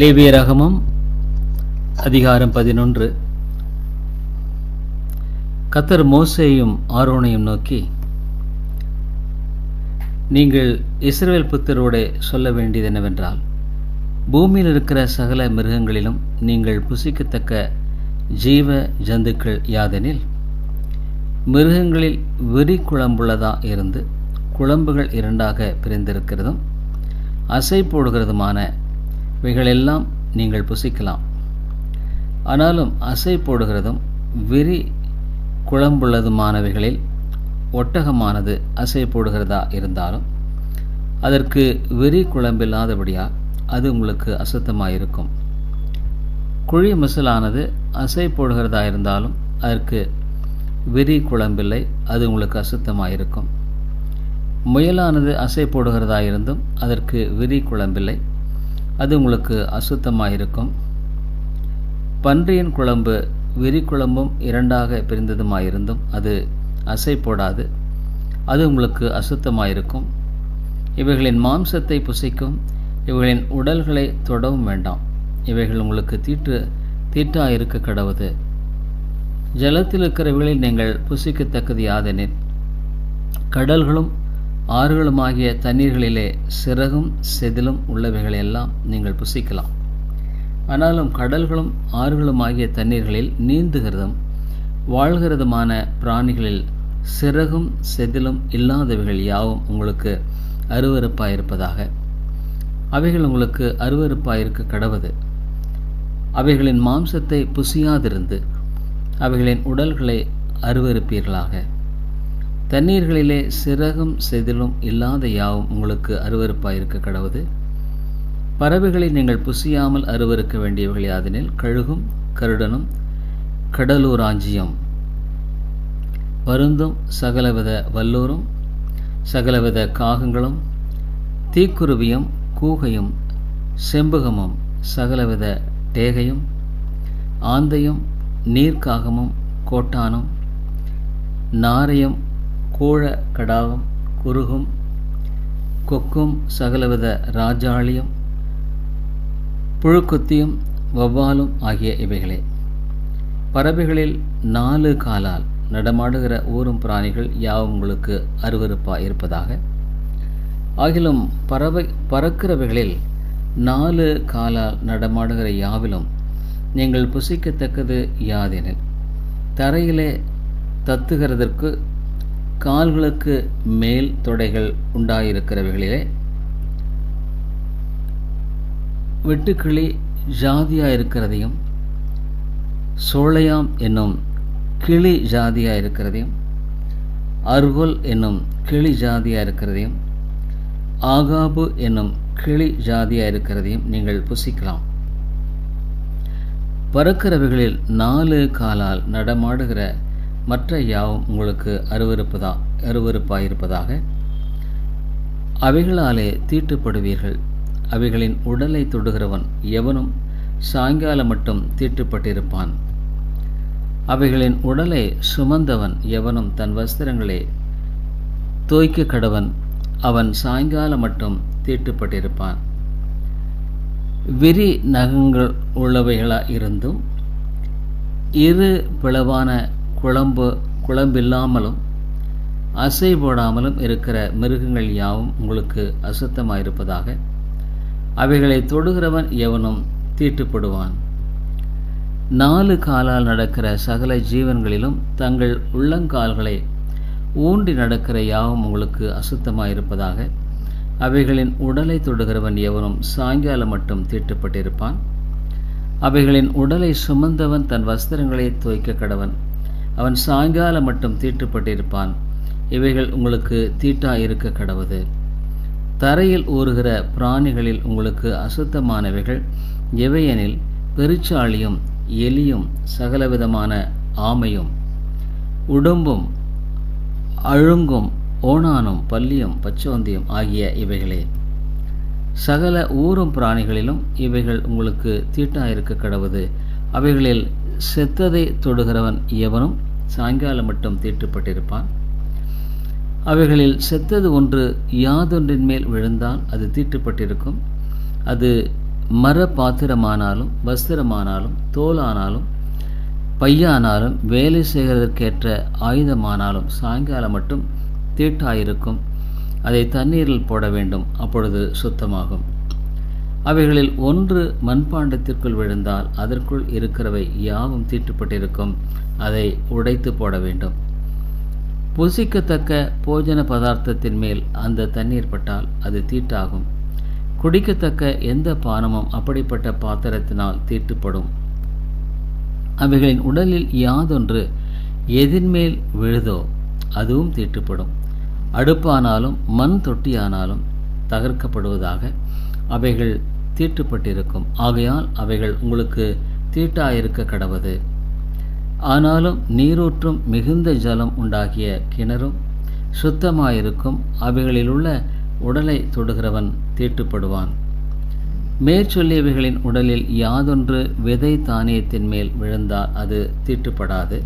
லேவிய ரகமம் அதிகாரம் பதினொன்று. கத்தர் மோசையும் ஆரோனையும் நோக்கி நீங்கள் இஸ்ரேல் புத்தரோடே சொல்ல வேண்டியது என்னவென்றால் பூமியில் இருக்கிற சகல மிருகங்களிலும் நீங்கள் புசிக்கத்தக்க ஜீவ ஜந்துக்கள் யாதெனில் மிருகங்களில் வெறி குழம்புள்ளதா இருந்து குழம்புகள் இரண்டாக பிரிந்திருக்கிறதும் அசை போடுகிறதுமான இவைகளெல்லாம் நீங்கள் புசிக்கலாம். ஆனாலும் அசை போடுகிறதும் விரி குழம்புள்ளதுமானவைகளில் ஒட்டகமானது அசை போடுகிறதா இருந்தாலும் அதற்கு வெறி குழம்பில்லாதபடியால் அது உங்களுக்கு அசுத்தமாயிருக்கும். குழி மசலானது அசை போடுகிறதா இருந்தாலும் அதற்கு வெறி குழம்பில்லை அது உங்களுக்கு அசுத்தமாயிருக்கும். முயலானது அசை போடுகிறதா இருந்தும் அதற்கு விரி குழம்பில்லை அது உங்களுக்கு அசுத்தமாக இருக்கும் பன்றியின் குழம்பு விரி குழம்பும் இரண்டாக பிரிந்ததுமாயிருந்தும் அது அசை போடாது. அது உங்களுக்கு அசுத்தமாயிருக்கும். இவைகளின் மாம்சத்தை புசிக்கும் இவைகளின் உடல்களை தொடவும் வேண்டாம். இவைகள் உங்களுக்கு தீட்டு தீட்டாயிருக்க கடவுது. ஜலத்தில் இருக்கிறவைகளில் நீங்கள் புசிக்கத்தக்கது யாதெனில் கடல்களும் ஆறுகளுமாகிய தண்ணீர்களிலே சிறகும் செதிலும் உள்ளவைகளையெல்லாம் நீங்கள் புசிக்கலாம். ஆனாலும் கடல்களும் ஆறுகளுமாகிய தண்ணீர்களில் நீந்துகிறதும் வாழ்கிறதுமான பிராணிகளில் சிறகும் செதிலும் இல்லாதவைகள் யாவும் உங்களுக்கு அருவறுப்பாயிருப்பதாக அவைகள் உங்களுக்கு அருவறுப்பாயிருக்க கடவுது. அவைகளின் மாம்சத்தை புசியாதிருந்து அவைகளின் உடல்களை அருவறுப்பீர்களாக தண்ணீர்களிலே சிறகும் செதிலும் இல்லாத யாவும் உங்களுக்கு அருவறுப்பாயிருக்க கடவுது? பறவைகளை நீங்கள் புசியாமல் அருவறுக்க வேண்டியவர்கள் யாதெனில் கழுகும் கருடனும் கடலூராஞ்சியம். பருந்தும் சகலவித வல்லூரும் சகலவித காகங்களும் தீக்குருவியும் கூகையும் செம்புகமும் சகலவித டேகையும் ஆந்தையும் நீர்க்காகமும் கோட்டானும் நாரையும் கோழ கடாவும் குருகும் கொக்கும் சகலவித ராஜாளியும் புழுக்குத்தியும் வவ்வாலும் ஆகிய இவைகளே. பறவைகளில் நாலு காலால் நடமாடுகிற ஊரும் பிராணிகள் யாவும் உங்களுக்கு அருவறுப்பாக இருப்பதாக? ஆகிலும் பறவை பறக்கிறவைகளில் நாலு காலால் நடமாடுகிற யாவிலும் நீங்கள் புசிக்கத்தக்கது யாதெனில் தரையிலே தத்துகிறதற்கு கால்களுக்கு மேல் தொடைகள் உண்டாயிருக்கிறவைகளிலே வெட்டுக்கிளி ஜாதியாக இருக்கிறதையும் சோழையாம் என்னும் கிளி ஜாதியாக இருக்கிறதையும் அருகோல் என்னும் கிளி ஜாதியாக இருக்கிறதையும் ஆகாபு என்னும் கிளி ஜாதியாக இருக்கிறதையும் நீங்கள் புசிக்கலாம். பறக்கிறவைகளில் நாலு காலால் நடமாடுகிற மற்ற யாவும் உங்களுக்கு அருவறுப்பதா அருவறுப்பாயிருப்பதாக அவைகளாலே தீட்டுப்படுவீர்கள். அவைகளின் உடலை தொடுகிறவன் எவனும் சாயங்காலம் மட்டும் தீட்டுப்பட்டிருப்பான். அவைகளின் உடலை சுமந்தவன் எவனும் தன் வஸ்திரங்களை தோய்க்க கடவன். அவன் சாயங்காலம் மட்டும் தீட்டுப்பட்டிருப்பான். விரி நகங்கள் உள்ளவைகளாக இருந்தும் இரு பிளவான குழம்பு குழம்பில்லாமலும் அசை போடாமலும் இருக்கிற மிருகங்கள் யாவும் உங்களுக்கு அசுத்தமாயிருப்பதாக அவைகளை தொடுகிறவன் எவனும் தீட்டுப்படுவான். நாலு காலால் நடக்கிற சகல ஜீவன்களிலும் தங்கள் உள்ளங்கால்களை ஊண்டி நடக்கிற யாவும் உங்களுக்கு அசுத்தமாயிருப்பதாக அவைகளின் உடலை தொடுகிறவன் எவனும் சாயங்காலம் மட்டும் தீட்டுப்பட்டிருப்பான். அவைகளின் உடலை சுமந்தவன் தன் வஸ்திரங்களை துவைக்க கடவன். அவன் சாயங்காலம் மட்டும் தீட்டுப்பட்டிருப்பான். இவைகள் உங்களுக்கு தீட்டா இருக்க கடவுது. தரையில் ஊறுகிற பிராணிகளில் உங்களுக்கு அசுத்தமானவைகள் எவையெனில் பெருச்சாளியும் எலியும் சகலவிதமான ஆமையும் உடம்பும் அழுங்கும் ஓணானும் பல்லியும் பச்சோந்தியும் ஆகிய இவைகளே. சகல ஊரும் பிராணிகளிலும் இவைகள் உங்களுக்கு தீட்டாயிருக்க கடவுது. அவைகளில் செத்ததை தொடுகிறவன் எவனும் சாயங்காலம் மட்டும் தீட்டுப்பட்டிருப்பான். அவைகளில் செத்தது ஒன்று யாதொன்றின் மேல் விழுந்தால் அது தீட்டுப்பட்டிருக்கும். அது மர பாத்திரமானாலும் வஸ்திரமானாலும் தோலானாலும் பையானாலும் வேலை செய்கிறதற்கேற்ற ஆயுதமானாலும் சாயங்காலம் மட்டும் தீட்டாயிருக்கும். அதை தண்ணீரில் போட வேண்டும் அப்பொழுது சுத்தமாகும். அவைகளில் ஒன்று மண்பாண்டத்திற்குள் விழுந்தால் அதற்குள் இருக்கிறவை யாவும் தீட்டுப்பட்டிருக்கும். அதை உடைத்து போட வேண்டும். புசிக்கத்தக்க போஜன பதார்த்தத்தின் மேல் அந்த தண்ணீர் பட்டால் அது தீட்டாகும். குடிக்கத்தக்க எந்த பானமும் அப்படிப்பட்ட பாத்திரத்தினால் தீட்டுப்படும். அவைகளின் உடலில் யாதொன்று எதின்மேல் விழுதோ அதுவும் தீட்டுப்படும். அடுப்பானாலும் மண் தொட்டியானாலும் தகர்க்கப்படுவதாக அவைகள் தீட்டுப்பட்டிருக்கும். ஆகையால் அவைகள் உங்களுக்கு தீட்டாயிருக்க கடவுது. ஆனாலும் நீரூற்றும் மிகுந்த ஜலம் உண்டாகிய கிணறும் சுத்தமாயிருக்கும். அவைகளிலுள்ள உடலை தொடுகிறவன் தீட்டுப்படுவான். மேற்சொல்லியவைகளின் உடலில் யாதொன்று விதை தானியத்தின் மேல் விழுந்தால் அது தீட்டுப்படாது.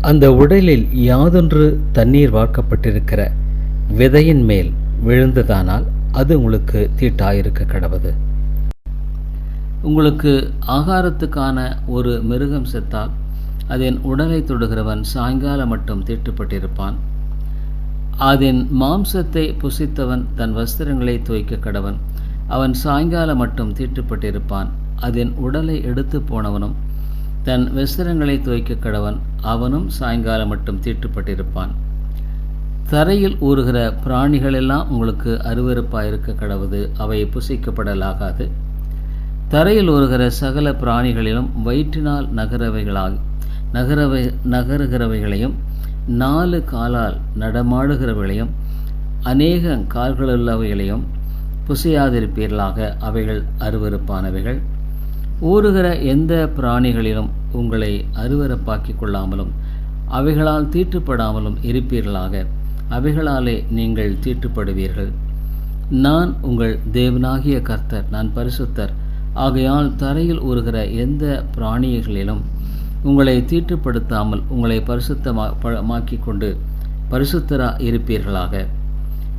அந்த உடலில் யாதொன்று தண்ணீர் வார்க்கப்பட்டிருக்கிற விதையின் மேல் விழுந்ததானால் அது உங்களுக்கு தீட்டாயிருக்க கடவுது. உங்களுக்கு ஆகாரத்துக்கான ஒரு மிருகம் செத்தால் அதன் உடலை தொடுகிறவன் சாயங்காலம் மட்டும் தீட்டுப்பட்டிருப்பான். அதன் மாம்சத்தை புசித்தவன் தன் வஸ்திரங்களை துவைக்க கடவன். அவன் சாயங்காலம் மட்டும் தீட்டுப்பட்டிருப்பான். அதன் உடலை எடுத்து போனவனும் தன் வஸ்திரங்களை துவைக்க கடவன். அவனும் சாயங்காலம் மட்டும் தீட்டுப்பட்டிருப்பான். தரையில் ஊறுகிற பிராணிகளெல்லாம் உங்களுக்கு அருவறுப்பாயிருக்க கடவுது. அவை புசிக்கப்படலாகாது. தரையில் ஒருகிற சகல பிராணிகளிலும் வயிற்றினால் நகரவைகளாகி நகரவை நகருகிறவைகளையும் நாலு காலால் நடமாடுகிறவைகளையும் அநேக கால்களுள்ளவைகளையும் புசையாதிருப்பீர்களாக அவைகள் அருவறுப்பானவைகள் ஊறுகிற எந்த பிராணிகளிலும் உங்களை அருவறுப்பாக்கிக் கொள்ளாமலும் அவைகளால் தீட்டுப்படாமலும் இருப்பீர்களாக அவைகளாலே நீங்கள் தீட்டுப்படுவீர்கள். நான் உங்கள் தேவனாகிய கர்த்தர் நான் பரிசுத்தர் ஆகையால் தரையில் ஊறுகிற எந்த பிராணிகளிலும் உங்களை தீட்டுப்படுத்தாமல் உங்களை பரிசுத்தமாக்கி கொண்டு பரிசுத்தரா இருப்பீர்களாக.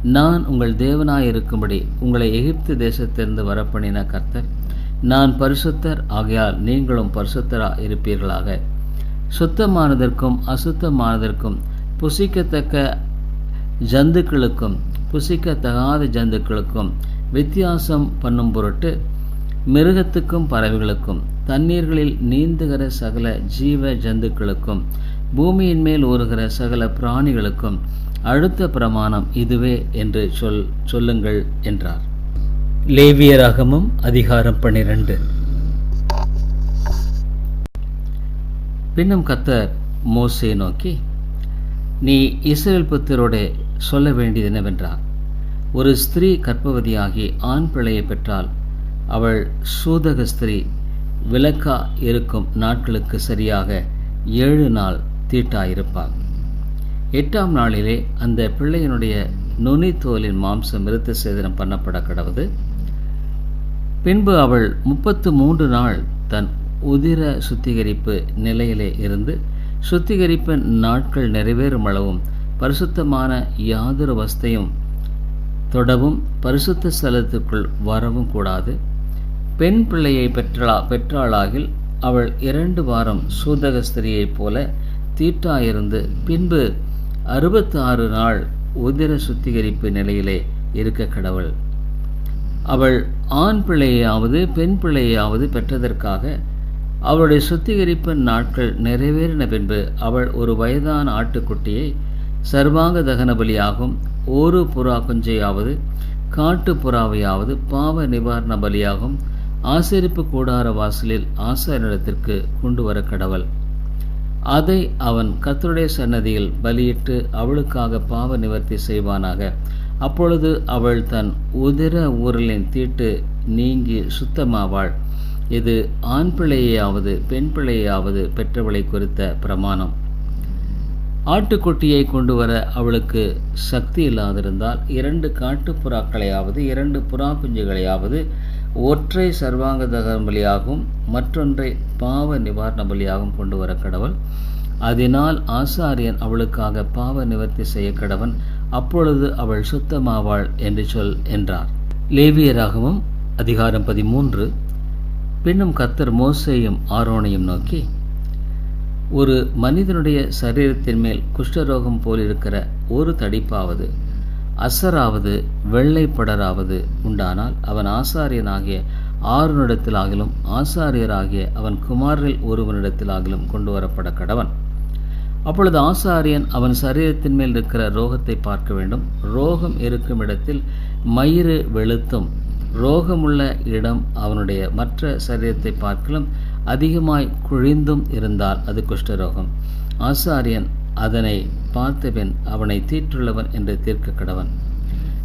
நான் உங்கள் தேவனாய் இருக்கும்படி உங்களை எகிப்து தேசத்திலிருந்து வரப்பண்ணின கர்த்தர். நான் பரிசுத்தர் ஆகையால் நீங்களும் பரிசுத்தரா இருப்பீர்களாக. சுத்தமானதற்கும் அசுத்தமானதற்கும் புசிக்கத்தக்க ஜந்துக்களுக்கும் புசிக்கத்தகாத ஜந்துக்களுக்கும் வித்தியாசம் பண்ணும் பொருட்டு மிருகத்துக்கும் பறவைகளுக்கும் தண்ணீர்களில் நீந்துகிற சகல ஜீவ ஜந்துக்களுக்கும் பூமியின் மேல் ஓருகிற சகல பிராணிகளுக்கும் அடுத்த பிரமாணம் இதுவே என்று சொல் சொல்லுங்கள் என்றார். லேவியராகமும் அதிகாரம் பன்னிரண்டு. பின்னும் கத்தர் மோசே நோக்கி நீ இஸ்ரேல் புத்தரோட சொல்ல வேண்டியது என்னவென்றார்? ஒரு ஸ்திரீ கற்பவதியாகி ஆண் பிள்ளையை பெற்றால் அவள் சூதக ஸ்திரீ விளக்கா இருக்கும் நாட்களுக்கு சரியாக ஏழு நாள் தீட்டாயிருப்பாள். எட்டாம் நாளிலே அந்த பிள்ளையினுடைய நுனித்தோலின் மாம்சம் மிருத்த சேதனம் பண்ணப்பட கடவுது. பின்பு அவள் முப்பத்து மூன்று நாள் தன் உதிர சுத்திகரிப்பு நிலையிலே இருந்து சுத்திகரிப்பு நாட்கள் நிறைவேறும் அளவும் பரிசுத்தமான யாதொரு வஸ்தையும் தொடவும் பரிசுத்த ஸ்தலத்துக்குள் வரவும் கூடாது. பெண் பிள்ளையை பெற்றா பெற்றாளாகில் அவள் இரண்டு வாரம் சூதக ஸ்திரியைப் போல தீட்டாயிருந்து பின்பு அறுபத்தாறு நாள் உதிர சுத்திகரிப்பு நிலையிலே இருக்க கடவுள். அவள் ஆண் பிள்ளையாவது பெண் பிள்ளையாவது பெற்றதற்காக அவளுடைய சுத்திகரிப்பு நாட்கள் நிறைவேறின பின்பு அவள் ஒரு வயதான ஆட்டுக்குட்டியை சர்வாங்க தகன பலியாகும் ஒரு புறா குஞ்சையாவது காட்டு புறாவையாவது பாவ நிவாரண பலியாகும் ஆசரிப்பு கூடார வாசலில் ஆசாரிடத்திற்கு கொண்டு வர கடவுள் அதை அவன் கத்தருடைய சன்னதியில் பலியிட்டு அவளுக்காக பாவ நிவர்த்தி செய்வானாக. அப்பொழுது அவள் தன் உதிர ஊரலின் தீட்டு நீங்கி சுத்தமாவாள். இது ஆண் பிள்ளையாவது பெண் பிள்ளையாவது பெற்றவளை குறித்த பிரமாணம். ஆட்டுக்குட்டியை கொண்டு வர அவளுக்கு சக்தி இல்லாதிருந்தால் இரண்டு காட்டுப்புறாக்களையாவது இரண்டு புறா குஞ்சுகளையாவது ஒற்றை சர்வாங்க தகன பலியாகவும் மற்றொன்றை பாவ நிவாரண பலியாகவும் கொண்டு வர கடவுள். அதனால் ஆசாரியன் அவளுக்காக பாவ நிவர்த்தி செய்ய கடவன் அப்பொழுது அவள் சுத்தமாவாள் என்று சொல் என்றார். லேவியராகவும் அதிகாரம் பதிமூன்று. பின்னும் கத்தர் மோசையும் ஆரோனையும் நோக்கி ஒரு மனிதனுடைய சரீரத்தின் மேல் குஷ்டரோகம் போலிருக்கிற ஒரு தடிப்பாவது அசராவது வெள்ளைப்படராவது உண்டானால் அவன் ஆசாரியனாகிய ஆறுனிடத்திலாகிலும் ஆசாரியராகிய அவன் குமாரில் ஒருவனிடத்திலாகிலும் கொண்டு வரப்பட கடவன். அப்பொழுது ஆசாரியன் அவன் சரீரத்தின் மேல் இருக்கிற ரோகத்தை பார்க்க வேண்டும். ரோகம் இருக்கும் இடத்தில் மயிறு வெளுத்தும். ரோகமுள்ள இடம் அவனுடைய மற்ற சரீரத்தை பார்க்கலும் அதிகமாய் குழிந்தும் இருந்தால் அது குஷ்டரோகம். ஆசாரியன் அதனை பார்த்தபின் அவனை தீற்றுள்ளவன் என்று தீர்க்க கடவன்.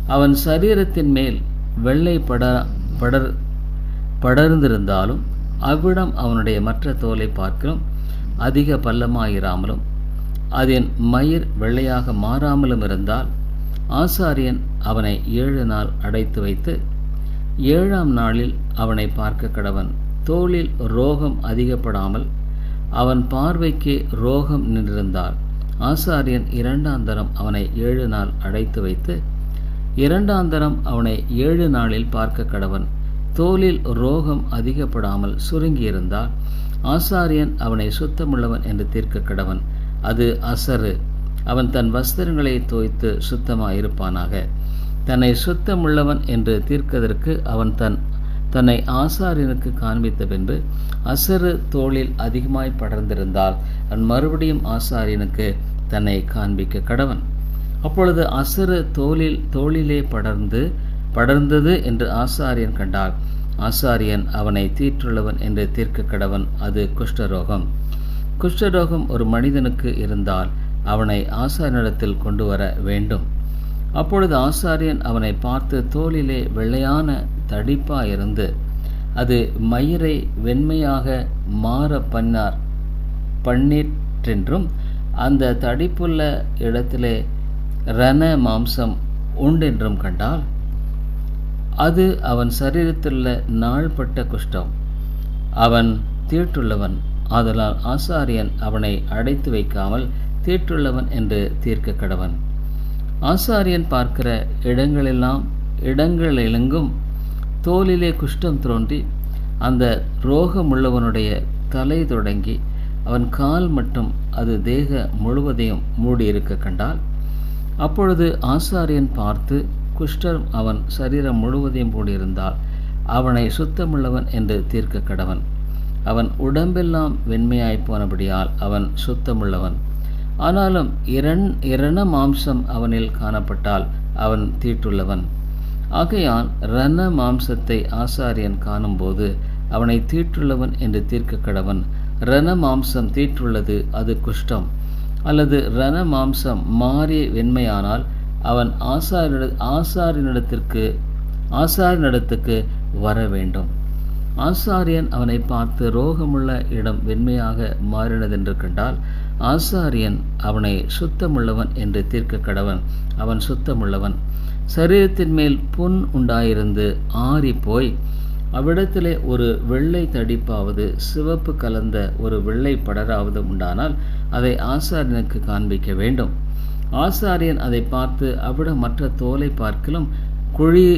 அவன் சரீரத்தின் மேல் வெள்ளை பட படர் படர்ந்திருந்தாலும் அவ்விடம் அவனுடைய மற்ற தோலை பார்க்கலும் அதிக பள்ளமாயிராமலும் அதன் மயிர் வெள்ளையாக மாறாமலும் இருந்தால் ஆசாரியன் அவனை ஏழு நாள் அடைத்து வைத்து ஏழாம் நாளில் அவனை பார்க்க கடவன். தோளில் ரோகம் அதிகப்படாமல் அவன் பார்வைக்கு ரோகம் நின்றிருந்தாள். ஆசாரியன் இரண்டாந்தரம் அவனை ஏழு நாள் அடைத்து வைத்து இரண்டாந்தரம் அவனை ஏழு நாளில் பார்க்க கடவன். தோலில் ரோகம் அதிகப்படாமல் சுருங்கியிருந்தால் ஆசாரியன் அவனை சுத்தமுள்ளவன் என்று தீர்க்க கடவன். அது அசரு. அவன் தன் வஸ்திரங்களை தோய்த்து சுத்தமாயிருப்பானாக. தன்னை சுத்தமுள்ளவன் என்று தீர்க்கதற்கு அவன் தன் தன்னை ஆசாரியனுக்கு காண்பித்த பின்பு அசரு தோளில் அதிகமாய் படர்ந்திருந்தால் அவன் மறுபடியும் ஆசாரியனுக்கு தன்னை காண்பிக்க கடவன். அப்பொழுது அசரு தோளில் தோளிலே படர்ந்து படர்ந்தது என்று ஆசாரியன் கண்டால் ஆசாரியன் அவனை தீற்றுள்ளவன் என்று தீர்க்க கடவன் அது குஷ்டரோகம். குஷ்டரோகம் ஒரு மனிதனுக்கு இருந்தால் அவனை ஆசாரியனிடத்தில் கொண்டு வர வேண்டும். அப்பொழுது ஆசாரியன் அவனை பார்த்து தோளிலே வெள்ளையான தடிப்பா இருந்து அது மயிரை வெண்மையாக மாற பண்ணார் பண்ணிற்றென்றும் அந்த தடிப்புள்ள இடத்திலே ரண மாம்சம் உண்டென்றும் கண்டால் அது அவன் சரீரத்திலுள்ள நாள்பட்ட குஷ்டம். அவன் தீட்டுள்ளவன் ஆதலால் ஆசாரியன் அவனை அடைத்து வைக்காமல் தீட்டுள்ளவன் என்று தீர்க்க கடவன். ஆசாரியன் பார்க்கிற இடங்களெல்லாம் இடங்களெங்கும் தோலிலே குஷ்டம் தோன்றி அந்த ரோகமுள்ளவனுடைய தலை தொடங்கி அவன் கால் மட்டும் அது தேக முழுவதையும் மூடியிருக்க கண்டால் அப்பொழுது ஆசாரியன் பார்த்து குஷ்டர் அவன் சரீரம் முழுவதையும் மூடியிருந்தால் அவனை சுத்தமுள்ளவன் என்று தீர்க்க கடவன். அவன் உடம்பெல்லாம் வெண்மையாய் போனபடியால் அவன் சுத்தமுள்ளவன். ஆனாலும் இரண் இரண மாம்சம் அவனில் காணப்பட்டால் அவன் தீட்டுள்ளவன். ஆகையால் ரண மாம்சத்தை ஆசாரியன் காணும்போது அவனை தீட்டுள்ளவன் என்று தீர்க்க கடவன். ரண மாம்சம் தீற்றுள்ளது அது குஷ்டம். அல்லது ரண மாம்சம் மாறி வெண்மையானால் அவன் ஆசாரிட ஆசாரியனிடத்திற்கு ஆசாரியனிடத்துக்கு வர வேண்டும். ஆசாரியன் அவனை பார்த்து ரோகமுள்ள இடம் வெண்மையாக மாறினதென்று கண்டால் ஆசாரியன் அவனை சுத்தமுள்ளவன் என்று தீர்க்க கடவன் அவன் சுத்தமுள்ளவன். சரீரத்தின் மேல் புண் உண்டாயிருந்து ஆறி போய் அவ்விடத்திலே ஒரு வெள்ளை தடிப்பாவது சிவப்பு கலந்த ஒரு வெள்ளை படராவது உண்டானால் அதை ஆசாரியனுக்கு காண்பிக்க வேண்டும். ஆசாரியன் அதை பார்த்து அவ்விட மற்ற தோலை பார்க்கலும் குழி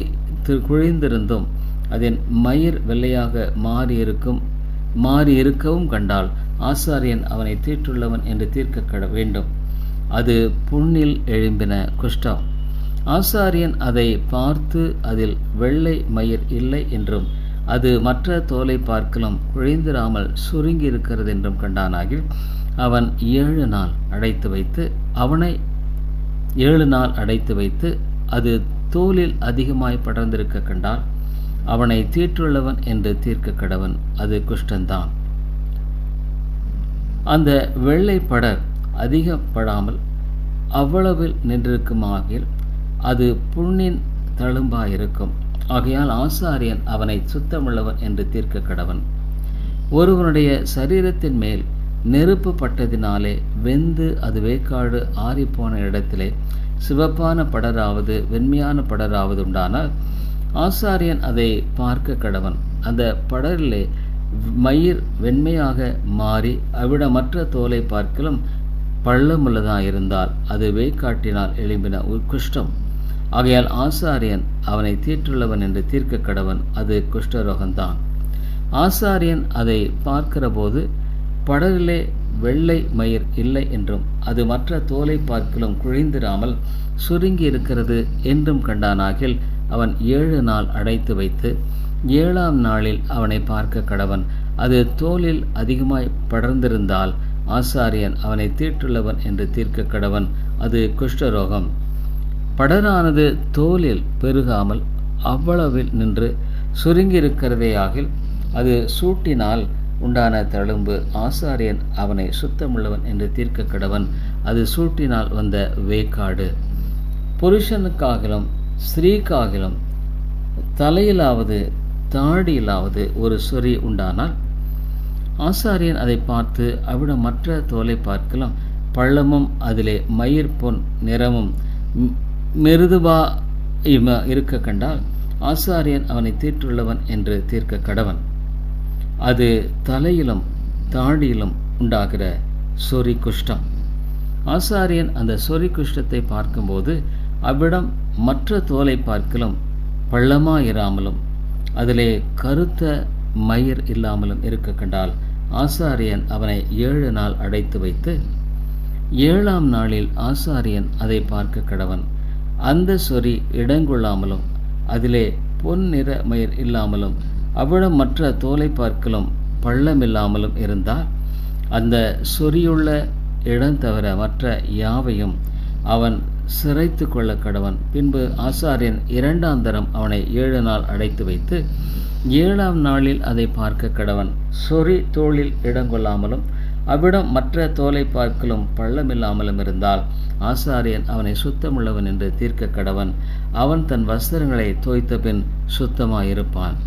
குழிந்திருந்தும் அதன் மயிர் வெள்ளையாக மாறியிருக்கும் மாறியிருக்கவும் கண்டால் ஆசாரியன் அவனை தீட்டுள்ளவன் என்று தீர்க்க கட வேண்டும். அது புண்ணில் எழும்பின குஷ்டம். ஆசாரியன் அதை பார்த்து அதில் வெள்ளை மயிர் இல்லை என்றும் அது மற்ற தோலை பார்க்கலும் குழிந்திராமல் சுருங்கி இருக்கிறது என்றும் கண்டானாகில் அவன் ஏழு நாள் அடைத்து வைத்து அவனை ஏழு நாள் அடைத்து வைத்து அது தோலில் அதிகமாய் படர்ந்திருக்க கண்டால் அவனை தீற்றுள்ளவன் என்று தீர்க்க கடவன் அது குஷ்டந்தான். அந்த வெள்ளை படர் அதிகப்படாமல் அவ்வளவில் நின்றிருக்குமாகில் அது புண்ணின் தழும்பாயிருக்கும் ஆகையால் ஆசாரியன் அவனை சுத்தமுள்ளவன் என்று தீர்க்க கடவன். ஒருவனுடைய சரீரத்தின் மேல் நெருப்பு பட்டதினாலே வெந்து அது வேக்காடு ஆறிப்போன இடத்திலே சிவப்பான படராவது வெண்மையான படராவது உண்டானால் ஆசாரியன் அதை பார்க்க கடவன். அந்த படரிலே மயிர் வெண்மையாக மாறி அவ்விடமற்ற தோலை பார்க்கலும் பள்ளமுள்ளதாக இருந்தால் அது வேக்காட்டினால் எழும்பின உற்குஷ்டம் ஆகையால் ஆசாரியன் அவனை தீற்றுள்ளவன் என்று தீர்க்க கடவன் அது குஷ்டரோகம்தான். ஆசாரியன் அதை பார்க்கிறபோது படரிலே வெள்ளை மயிர் இல்லை என்றும் அது மற்ற தோலை பார்க்கிலும் குழிந்திராமல் சுருங்கி இருக்கிறது என்றும் கண்டானாகில் அவன் ஏழு நாள் அடைத்து வைத்து ஏழாம் நாளில் அவனை பார்க்க கடவன். அது தோலில் அதிகமாய் படர்ந்திருந்தால் ஆசாரியன் அவனை தீட்டுள்ளவன் என்று தீர்க்க கடவன். அது குஷ்டரோகம். படரானது தோலில் பெருகாமல் அவ்வளவில் நின்று சுருங்கியிருக்கிறதேயாகில் அது சூட்டினால் உண்டான தழும்பு ஆசாரியன் அவனை சுத்தமுள்ளவன் என்று தீர்க்க கடவன். அது சூட்டினால் வந்த வேக்காடு. புருஷனுக்காகிலும் ஸ்திரீக்காகிலும் தலையிலாவது தாடியிலாவது ஒரு சொறி உண்டானால் ஆசாரியன் அதை பார்த்து அவிட மற்ற தோலை பார்க்கலாம். பள்ளமும் அதிலே மயிர் பொன் நிறமும் மிருதுவா இருக்க கண்டால் ஆசாரியன் அவனை தீற்றுள்ளவன் என்று தீர்க்க கடவன். அது தலையிலும் தாடியிலும் உண்டாகிற சொறி குஷ்டம் ஆசாரியன் அந்த சொறி குஷ்டத்தை பார்க்கும்போது அவ்விடம் மற்ற தோலை பார்க்கலும் பள்ளமாயிராமலும் அதிலே கருத்த மயிர் இல்லாமலும் இருக்க கண்டால் ஆசாரியன் அவனை ஏழு நாள் அடைத்து வைத்து ஏழாம் நாளில் ஆசாரியன் அதை பார்க்க கடவன். அந்த சொறி இடங்கொள்ளாமலும் அதிலே பொன் நிற மயிர் இல்லாமலும் அவ்விடம் மற்ற தோலை பார்க்கலும் பள்ளமில்லாமலும் இருந்தால் அந்த சொறியுள்ள இடம் தவிர மற்ற யாவையும் அவன் சிறைத்து கொள்ள கடவன். பின்பு ஆசாரியன் இரண்டாம் தரம் அவனை ஏழு நாள் அடைத்து வைத்து ஏழாம் நாளில் அதை பார்க்க கடவன். சொறி தோளில் இடங்கொள்ளாமலும் அவ்விடம் மற்ற தோலை பார்க்கலும் பள்ளமில்லாமலும் இருந்தால் ஆசாரியன் அவனை சுத்தமுள்ளவன் என்று தீர்க்க கடவன். அவன் தன் வஸ்திரங்களை தோய்த்த பின் சுத்தமாயிருப்பான்.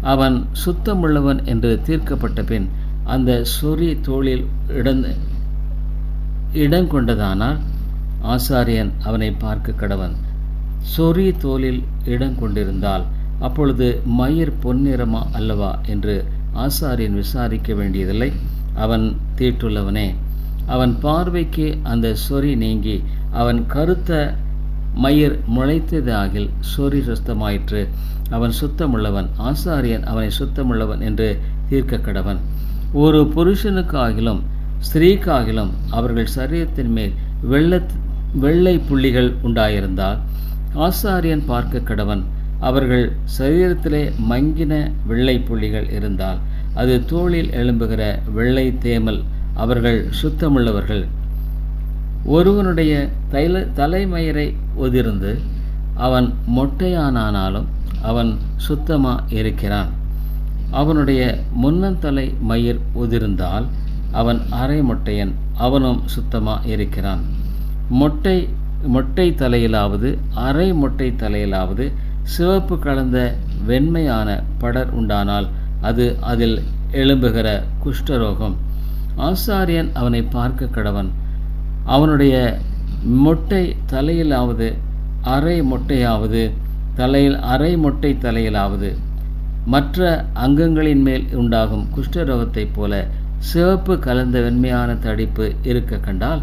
அவன் சுத்தமுள்ளவன் என்று தீர்க்கப்பட்ட பின் அந்த சொறி தோளில் இடந்த இடங்கொண்டதானால் ஆசாரியன் அவனை பார்க்க கடவன். சொறி தோலில் இடங்கொண்டிருந்தால் அப்பொழுது மயிர் பொன்னிறமா அல்லவா என்று ஆசாரியன் விசாரிக்க வேண்டியதில்லை. அவன் தீட்டுள்ளவனே. அவன் பார்வைக்கு அந்த சொறி நீங்கி அவன் கருத்த மயிர் முளைத்ததாகில் சொறி சுத்தமாயிற்று. அவன் சுத்தமுள்ளவன் ஆசாரியன் அவனை சுத்தமுள்ளவன் என்று தீர்க்க கடவன் ஒரு புருஷனுக்காகிலும் ஸ்திரீக்காகிலும் அவர்கள் சரீரத்தின் மேல் வெள்ள வெள்ளை புள்ளிகள் உண்டாயிருந்தால் ஆசாரியன் பார்க்க கடவன் அவர்கள் சரீரத்திலே மங்கின வெள்ளை புள்ளிகள் இருந்தால் அது தோளில் எழும்புகிற வெள்ளை தேமல் அவர்கள் சுத்தமுள்ளவர்கள். ஒருவனுடைய தைல தலைமயிரை ஒதிர்ந்து அவன் மொட்டையானானாலும் அவன் சுத்தமாக இருக்கிறான். அவனுடைய முன்னந்தலை மயிர் உதிர்ந்தால் அவன் அரை மொட்டையன் அவனும் சுத்தமாக இருக்கிறான். மொட்டை மொட்டை தலையிலாவது அரை மொட்டை தலையிலாவது சிவப்பு கலந்த வெண்மையான படர் உண்டானால் அது அதில் எழும்புகிற குஷ்டரோகம். ஆசாரியன் அவனை பார்க்க கடவன். அவனுடைய மொட்டை தலையிலாவது அரை மொட்டையாவது தலையில் அரை மொட்டை தலையிலாவது. மற்ற அங்கங்களின் மேல் உண்டாகும் குஷ்டரோகத்தைப் போல சிவப்பு கலந்த வெண்மையான தடிப்பு இருக்க கண்டால்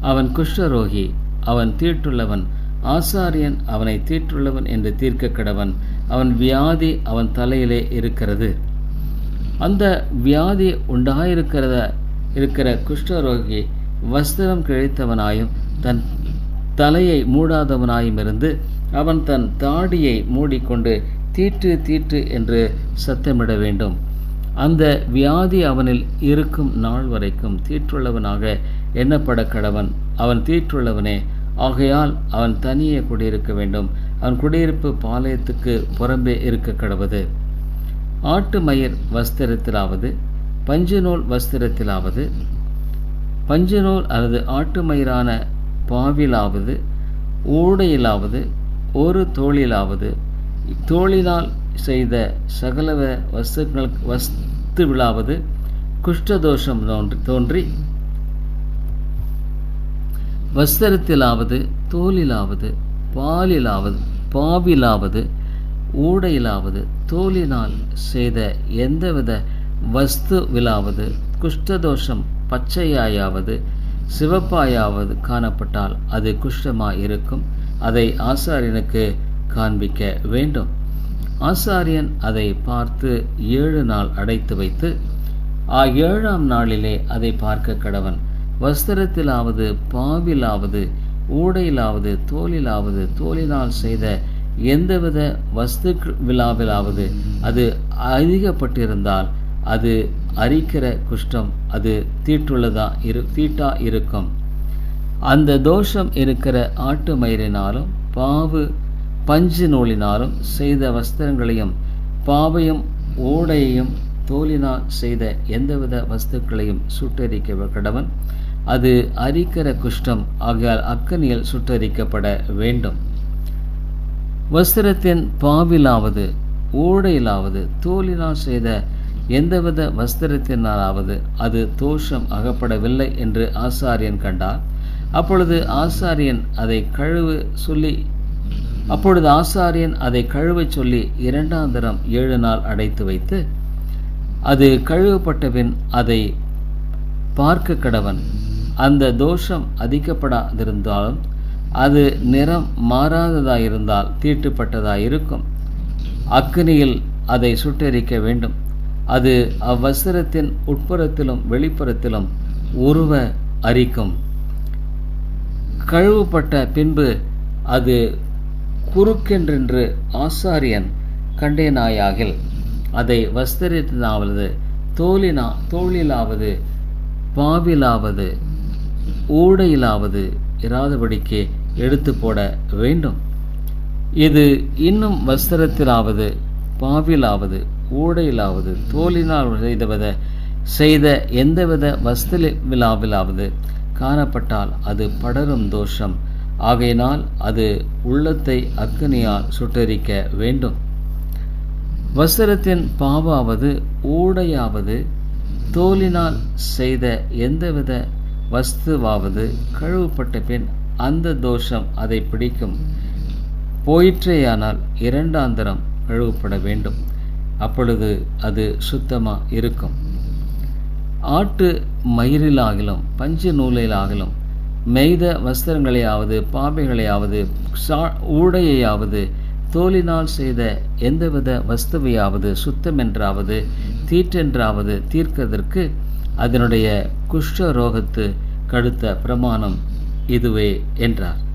அவன் குஷ்டரோகி அவன் தீட்டுள்ளவன். ஆசாரியன் அவனை தீட்டுள்ளவன் என்று தீர்க்க கடவன். அவன் வியாதி அவன் தலையிலே இருக்கிறது. அந்த வியாதி உண்டாயிருக்கிறத இருக்கிற குஷ்டரோகி வஸ்திரம் கிழித்தவனாயும் தன் தலையை மூடாதவனாயும் இருந்து அவன் தன் தாடியை மூடிக்கொண்டு தீட்டு தீட்டு என்று சத்தமிட வேண்டும். அந்த வியாதி அவனில் இருக்கும் நாள் வரைக்கும் தீற்றுள்ளவனாக எண்ணப்பட கடவன். அவன் தீற்றுள்ளவனே. ஆகையால் அவன் தனியே குடியிருக்க வேண்டும். அவன் குடியிருப்பு பாளையத்துக்கு புறம்பே இருக்க கடவது. ஆட்டு மயிர் வஸ்திரத்திலாவது பஞ்சுநூல் வஸ்திரத்திலாவது பஞ்சுநூல் அல்லது ஆட்டு மயிரான பாவிலாவது ஊடையிலாவது ஒரு தோளிலாவது தோளினால் செய்த சகலவ வஸ்துக்கள் வஸ்து விழாவது குஷ்டதோஷம் தோன்றி தோன்றி வஸ்திரத்திலாவது தோலிலாவது பாலிலாவது பாவிலாவது ஊடையிலாவது தோலினால் செய்த எந்தவித வஸ்துவிலாவது குஷ்டதோஷம் பச்சையாயாவது சிவப்பாயாவது காணப்பட்டால் அது குஷ்டமாயிருக்கும். அதை ஆசாரியனுக்கு காண்பிக்க வேண்டும். ஆசாரியன் அதை பார்த்து ஏழு நாள் அடைத்து வைத்து ஆ ஏழாம் நாளிலே அதை பார்க்க கடவன். வஸ்திரத்திலாவது பாவிலாவது ஊடையிலாவது தோலிலாவது தோலினால் செய்த எந்தவித வஸ்து விழாவிலாவது அது அதிகப்பட்டிருந்தால் அது அரிக்கிற குஷ்டம் அது தீட்டுள்ளதா இரு தீட்டா இருக்கும். அந்த தோஷம் இருக்கிற ஆட்டு மயிரினாலும் பாவு பஞ்சு நூலினாலும் செய்த வஸ்திரங்களையும் பாவையும் ஓடையையும் தோலினால் செய்த எந்தவித வஸ்துக்களையும் சுட்டரிக்க கடவன். அது அரிக்கிற குஷ்டம் ஆகியால் அக்கனியில் சுட்டரிக்கப்பட வேண்டும். வஸ்திரத்தின் பாவிலாவது ஓடையிலாவது தோலினால் செய்த எந்தவித வஸ்திரத்தினாலாவது அது தோஷம் அகப்படவில்லை என்று ஆசாரியன் கண்டார். அப்பொழுது ஆசாரியன் அதை கழுவு சொல்லி அப்பொழுது ஆசாரியன் அதை கழுவச் சொல்லி இரண்டாம் தரம் ஏழு நாள் அடைத்து வைத்து அது கழுவப்பட்ட பின் அதை பார்க்க கடவன். அந்த தோஷம் அதிகப்படாதிருந்தாலும் அது நிறம் மாறாததாக இருந்தால் தீட்டுப்பட்டதாக இருக்கும் அக்னியில் அதை சுட்டெரிக்க வேண்டும். அது அவ்வஸ்திரத்தின் உட்புறத்திலும் வெளிப்புறத்திலும் உருவ அரிக்கும். கழுவப்பட்ட பின்பு அது குறுக்கென்றென்று ஆசாரியன் கண்டேனாயாகில் அதை வஸ்திரத்தினாவது தோலினா தோளிலாவது பாவிலாவது ஊடையிலாவது இராதபடிக்கு எடுத்து போட வேண்டும். இது இன்னும் வஸ்திரத்திலாவது பாவிலாவது ஊடையிலாவது தோலினால் செய்தவத செய்த எந்தவித வஸ்து விழாவிலாவது காணப்பட்டால் அது படரும் தோஷம். ஆகையினால் அது உள்ளத்தை அக்னியால் சுட்டரிக்க வேண்டும். வஸ்திரத்தின் பாவாவது ஊடையாவது தோலினால் செய்த எந்தவித வஸ்துவாவது கழுவப்பட்ட பின் அந்த தோஷம் அதை பிடிக்கும். போயிற்றேயானால் இரண்டாந்தரம் கழுவப்பட வேண்டும். அப்பொழுது அது சுத்தமாக இருக்கும். ஆட்டு மயிரிலாகிலும் பஞ்சு நூலிலாகிலும் மெய்த வஸ்திரங்களையாவது பாவைகளையாவது சா ஊடையையாவது தோலினால் செய்த எந்தவித வஸ்துவையாவது சுத்தமென்றாவது தீற்றென்றாவது தீர்க்கதற்கு அதனுடைய குஷ்ட ரோகத்து கடுத்த பிரமாணம் இதுவே என்றார்.